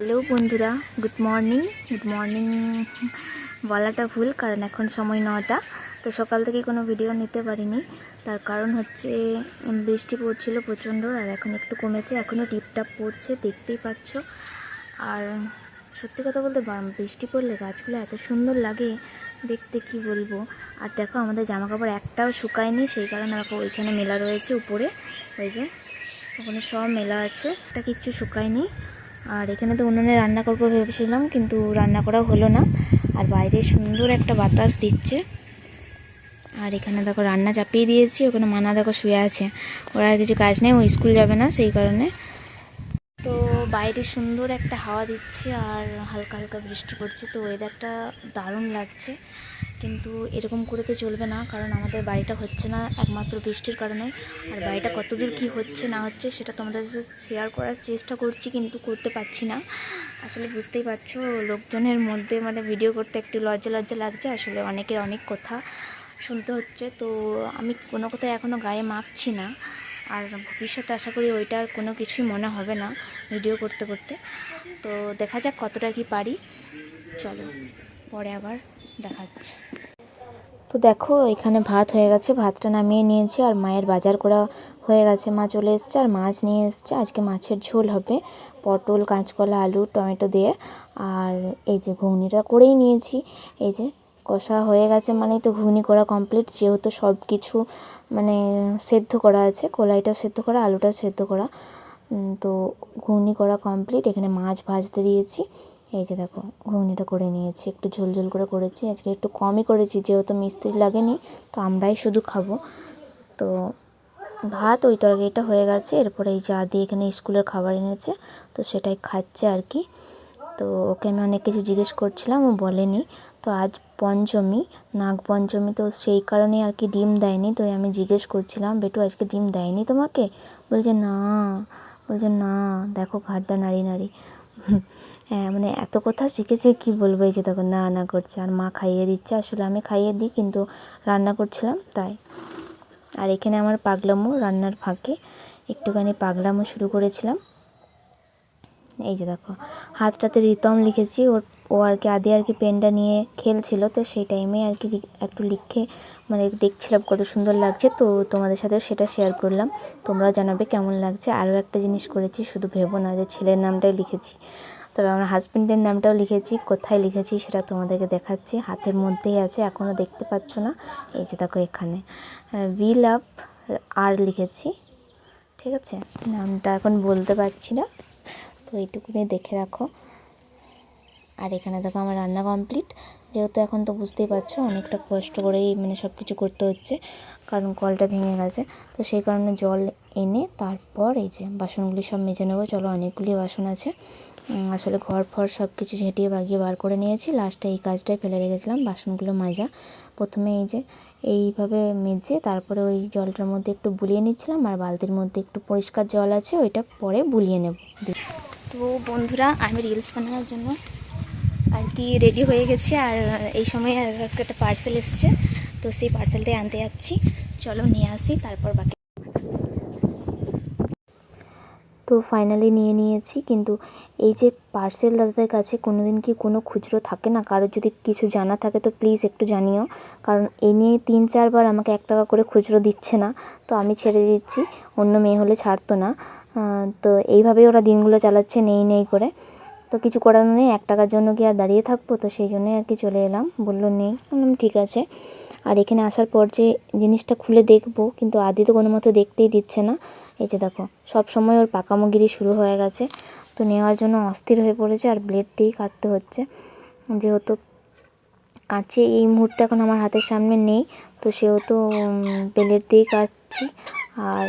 Hello বন্ধুরা good morning good morning বলাটা ভুল, কারণ এখন সময় নটা তো সকাল থেকে কোনো ভিডিও নিতে পারিনি। তার কারণ হচ্ছে বৃষ্টি পড়ছিল প্রচণ্ড, আর এখন একটু কমেছে এখনও টিপটাপ পড়ছে, দেখতেই পাচ্ছ। আর সত্যি কথা বলতে বৃষ্টি পড়লে গাছগুলো এত সুন্দর লাগে, দেখতে কি বলব। আর দেখো, আমাদের জামা কাপড় একটাও শুকায়নি, সেই কারণে দেখো, ওইখানে মেলা রয়েছে উপরে, ওই যে, ওখানে সব মেলা আছে এটা কিচ্ছু শুকায়নি। আর এখানে তো উনুনে রান্না করব ভেবেছিলাম, কিন্তু রান্না করা হলো না। আর বাইরে সুন্দর একটা বাতাস দিচ্ছে। আর এখানে দেখো রান্না চাপিয়ে দিয়েছি, ওখানে মানা দেখো শুয়ে আছে। ওরা আর কিছু কাজ নেই, ও স্কুল যাবে না, সেই কারণে। তো বাইরে সুন্দর একটা হাওয়া দিচ্ছে, আর হালকা হালকা বৃষ্টি পড়ছে, তো ওয়েদারটা দারুণ লাগছে। কিন্তু এরকম করে তো চলবে না, কারণ আমাদের বাড়িটা হচ্ছে না একমাত্র বৃষ্টির কারণে। আর বাড়িটা কতদূর কি হচ্ছে, না হচ্ছে, সেটা তোমাদের সাথে শেয়ার করার চেষ্টা করছি, কিন্তু করতে পারছি না। আসলে বুঝতেই পারছ, লোকজনের মধ্যে মানে ভিডিও করতে একটু লজ্জা লজ্জা লাগছে, আসলে অনেকের অনেক কথা শুনতে হচ্ছে। তো আমি কোনো কথাই এখনও গায়ে মাখছি না, আর ভবিষ্যতে আশা করি ওইটার কোনো কিছুই মনে হবে না ভিডিও করতে করতে। তো দেখা যাক কতটা কি পারি। চলো, পরে আবার দেখাচ্ছে। তো দেখো, এখানে ভাত হয়ে গেছে। ভাতটা নামিয়ে নিয়েছি আর মায়ের বাজার করা হয়ে গেছে। মা চলে এসছে আর মাছ নিয়ে এসছে। আজকে মাছের ঝোল হবে পটল, কাঁচকলা, আলু, টমেটো দিয়ে। আর এই যে ঘুগনিটা করেই নিয়েছি। এই যে কষা হয়ে গেছে মানেই তো ঘুগনি করা কমপ্লিট যেহেতু সব কিছু মানে সেদ্ধ করা আছে কলাইটা সেদ্ধ করা আলুটা সেদ্ধ করা। তো ঘুগনি করা কমপ্লিট এখানে মাছ ভাজতে দিয়েছি। এই যে দেখো, ঘুগনিটা করে নিয়েছি, একটু ঝোল ঝোল করে করেছি, আজকে একটু কমই করেছি, যেহেতু মিস্ত্রি লাগেনি, তো আমরাই শুধু খাব। তো ভাত, ওই তরকারিটা হয়ে গেছে, এরপরে এই যা দিয়ে এখানে স্কুলের খাবার এনেছে, তো সেটাই খাচ্ছে আর কি। তো ওকে আমি অনেক কিছু জিজ্ঞেস করছিলাম, ও বলেনি। তো আজ পঞ্চমী নাগ পঞ্চমী তো সেই কারণে আর কি ডিম দেয়নি, তো আমি জিজ্ঞেস করছিলাম, বেটু, আজকে ডিম দেয়নি তোমাকে? বলছে, না। বলছে, না, দেখো ঘাটটা নাড়ি নাড়ি। হ্যাঁ মানে এত কথা শিখেছে কি বলব? এই যে তখন না না করছে। আর মা খাইয়ে দিচ্ছে। আসলে আমি খাইয়ে দিই, কিন্তু রান্না করছিলাম, তাই। আর এখানে আমার পাগলামো রান্নার ফাঁকে। একটুখানি পাগলামো শুরু করেছিলাম। এই যে দেখো, হাতটাতে রিতম লিখেছি, ওর ও আর কি আদি আর কি পেনটা নিয়ে খেলছিল, তো সেই টাইমে আর কি একটু লিখে মানে দেখছিলাম কত সুন্দর লাগছে, তো তোমাদের সাথে সেটা শেয়ার করলাম। তোমরাও জানাবে কেমন লাগছে। আরও একটা জিনিস করেছি, শুধু ভেবো না যে ছেলের নামটাই লিখেছি। তবে আমার হাজব্যান্ডের নামটাও লিখেছি, কোথায় লিখেছি সেটা তোমাদেরকে দেখাচ্ছি। হাতের মধ্যেই আছে এখনও দেখতে পাচ্ছ না। এই যে দেখো এখানে। উই লাভ আর লিখেছি, ঠিক আছে? নামটা এখন বলতে পারছি না। তো এইটুকুনি দেখে রাখো। আর এখানে দেখো আমার রান্না কমপ্লিট যেহেতু এখন তো বুঝতেই পারছ, অনেকটা কষ্ট করেই মানে সব কিছু করতে হচ্ছে, কারণ কলটা ভেঙে গেছে। তো সেই কারণে জল এনে তারপর এই যে বাসনগুলি সব মেজে নেব। চলো অনেকগুলি বাসন আছে। আসলে ঘর ফর সব কিছু ঝেঁটিয়ে বাগিয়ে বার করে নিয়েছি। লাস্টে এই কাজটাই ফেলে রেখেছিলাম, বাসনগুলো মাজা। প্রথমে এই যে এইভাবে মেজে তারপরে ওই জলটার মধ্যে একটু বুলিয়ে নিচ্ছিলাম, আর বালতির মধ্যে একটু পরিষ্কার জল আছে, ওইটা পরে বুলিয়ে নেব। তো বন্ধুরা, আমি রিলস বানানোর জন্য আর কি রেডি হয়ে গেছে আর এই সময় একটা পার্সেল এসছে। তো সেই পার্সেলটাই আনতে যাচ্ছি। চলো নিয়ে আসি, তারপর বাকি। তো ফাইনালি নিয়ে নিয়েছি, কিন্তু এই যে পার্সেল দাদাদের কাছে কোনো দিন কি কোনো খুচরো থাকে না? কারোর যদি কিছু জানা থাকে তো প্লিজ একটু জানিও। কারণ এ নিয়ে তিন চারবার আমাকে এক টাকা করে খুচরো দিচ্ছে না। তো আমি ছেড়ে দিচ্ছি, অন্য মেয়ে হলে ছাড়তো না। তো এইভাবেই ওরা দিনগুলো চালাচ্ছে, নেই নেই করে। তো কিছু করার নেই, এক টাকার জন্য কি আর দাঁড়িয়ে থাকব? তো সেই জন্যই আর কি চলে এলাম। বলল, নেই। বললাম, ঠিক আছে। আর এখানে আসার পর যে জিনিসটা খুলে দেখব, কিন্তু আদি তো কোনো মতো দেখতেই দিচ্ছে না। এই যে দেখো, সব সময় ওর পাকামোগিরি শুরু হয়ে গেছে। তো নেওয়ার জন্য অস্থির হয়ে পড়েছে, আর ব্লেড দিয়েই কাটতে হচ্ছে। যেহেতু কাছে এই মুহূর্তে এখন আমার হাতের সামনে নেই, তো সেহেতু ব্লেড দিয়েই কাটছি। আর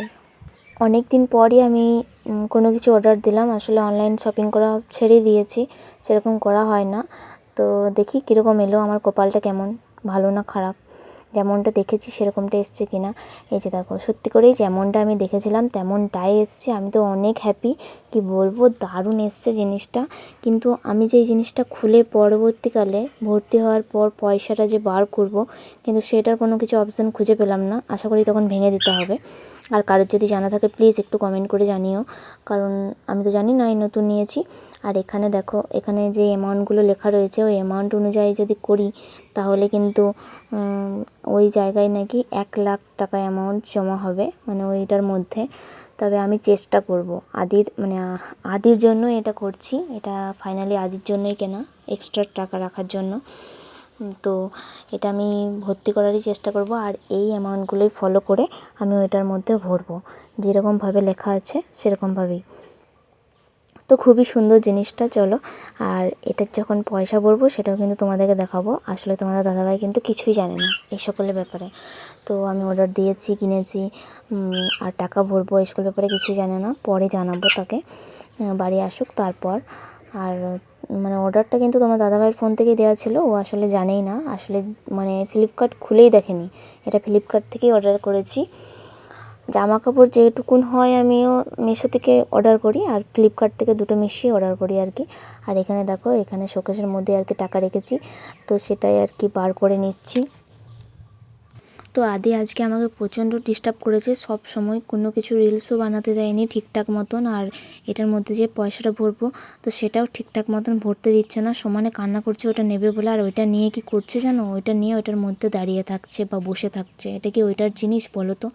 অনেক দিন পরই আমি কোনো কিছু অর্ডার দিলাম। আসলে অনলাইন শপিং করা ছেড়ে দিয়েছি, সেরকম করা হয় না। তো দেখি কীরকম এলো, আমার কপালটা কেমন, ভালো না খারাপ? যেমনটা দেখেছি সেরকমটা এসছে কিনা? এই যে দেখো, সত্যি করেই যেমনটা আমি দেখেছিলাম, তেমনটাই এসছে। আমি তো অনেক হ্যাপি কি বলব, দারুণ এসছে জিনিসটা। কিন্তু আমি যে এই জিনিসটা খুলে পরবর্তীকালে ভর্তি হওয়ার পর পয়সাটা যে বার করব, কিন্তু সেটার কোনো কিছু অপশান খুঁজে পেলাম না। আশা করি তখন ভেঙে দিতে হবে। আর কারোর যদি জানা থাকে প্লিজ একটু কমেন্ট করে জানিও। কারণ আমি তো জানি না, এই নতুন নিয়েছি। আর এখানে দেখো, এখানে যে অ্যামাউন্টগুলো লেখা রয়েছে, ওই অ্যামাউন্ট অনুযায়ী যদি করি, তাহলে কিন্তু ওই জায়গায় নাকি এক লাখ টাকা অ্যামাউন্ট জমা হবে মানে ওইটার মধ্যে। তবে আমি চেষ্টা করব। আদির মানে আদির জন্য এটা করছি। এটা ফাইনালি আদির জন্যই কেনা এক্সট্রা টাকা রাখার জন্য। তো এটা আমি ভর্তি করারই চেষ্টা করব আর এই অ্যামাউন্টগুলোই ফলো করে আমি ওইটার মধ্যে ভরবো। যেরকমভাবে লেখা আছে সেরকমভাবেই। তো খুবই সুন্দর জিনিসটা, চলো। আর এটার যখন পয়সা ভরবো সেটাও কিন্তু তোমাদেরকে দেখাবো। আসলে তোমাদের দাদাভাই কিন্তু কিছুই জানে না এই সকলের ব্যাপারে। তো আমি অর্ডার দিয়েছি, কিনেছি আর টাকা ভরবো এই সকল ব্যাপারে কিছুই জানে না। পরে জানাব তাকে। বাড়ি আসুক তারপর। আর মানে অর্ডারটা কিন্তু তোমার দাদাভাইয়ের ফোন থেকেই দেওয়া ছিল। ও আসলে জানেই না। আসলে মানে ফ্লিপকার্ট খুলেই দেখেনি। এটা ফ্লিপকার্ট থেকেই অর্ডার করেছি। জামা কাপড় যেটুকুন হয় আমিও মিশো থেকে অর্ডার করি আর ফ্লিপকার্ট থেকে দুটো মিশিয়ে অর্ডার করি আর কি। আর এখানে দেখো, এখানে শোকেশের মধ্যে আর কি টাকা রেখেছি। তো সেটাই আর কি বার করে নিচ্ছি। তো আদি আজকে আমাকে প্রচণ্ড ডিস্টার্ব করেছে। সব সময় কোনো কিছু রিলসও বানাতে দেয়নি ঠিকঠাক মতন আর এটার মধ্যে যে পয়সাটা ভরবো, তো সেটাও ঠিকঠাক মতন ভরতে দিচ্ছে না। সমানে কান্না করছে, ওটা নেবে বলে। আর ওইটা নিয়ে কি করছে জানো? ওইটা নিয়ে ওইটার মধ্যে দাঁড়িয়ে থাকছে বা বসে থাকছে। এটা কি ওইটার জিনিস বলো তো?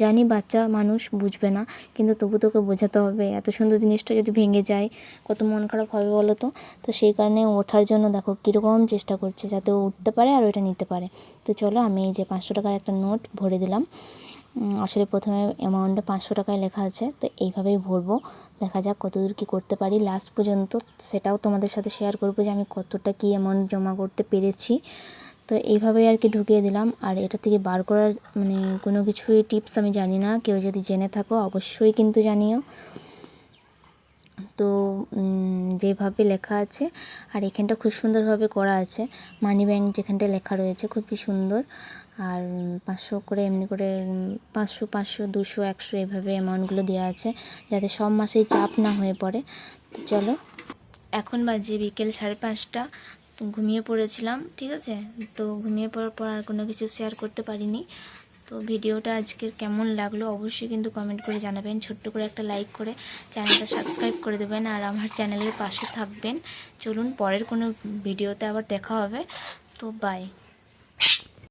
জানি বাচ্চা মানুষ বুঝবে না, কিন্তু তবু তোকে বোঝাতে হবে। এত সুন্দর জিনিসটা যদি ভেঙে যায়, কত মন খারাপ হবে বলো তো? তো সেই কারণে ওঠার জন্য দেখো কীরকম চেষ্টা করছে যাতে ও উঠতে পারে আর ওইটা নিতে পারে। তো চলো আমি এই যে পাঁচশো টাকার একটা নোট ভরে দিলাম। আসলে প্রথমে অ্যামাউন্টটা পাঁচশো টাকায় লেখা আছে, তো এইভাবেই ভরবো। দেখা যাক কতদূর কী করতে পারি লাস্ট পর্যন্ত। সেটাও তোমাদের সাথে শেয়ার করব যে আমি কতটা কী অ্যামাউন্ট জমা করতে পেরেছি। তো এইভাবেই আর কি ঢুকিয়ে দিলাম। আর এটা থেকে বার করার মানে কোনো কিছুই টিপস আমি জানি না। কেউ যদি জেনে থাকো অবশ্যই কিন্তু জানিও। তো যেভাবে লেখা আছে, আর এখানটা খুব সুন্দরভাবে করা আছে। মানি ব্যাংক যেখানটা লেখা রয়েছে, খুবই সুন্দর। আর পাঁচশো করে এমনি করে পাঁচশো পাঁচশো, দুশো, একশো এভাবে অ্যামাউন্টগুলো দেওয়া আছে, যাতে সব মাসেই চাপ না হয়ে পড়ে। চলো, এখন বাজে বিকেল সাড়ে পাঁচটা। ঘুমিয়ে পড়েছিলাম, ঠিক আছে? তো ঘুমিয়ে পড়ার পর আর কোনো কিছু শেয়ার করতে পারিনি। তো ভিডিওটা আজকের কেমন লাগল অবশ্যই কিন্তু কমেন্ট করে জানাবেন। ছোট্ট করে একটা লাইক করে চ্যানেলটা সাবস্ক্রাইব করে দেবেন আর আমার চ্যানেলের পাশে থাকবেন। চলুন পরের কোনো ভিডিওতে আবার দেখা হবে। তো বাই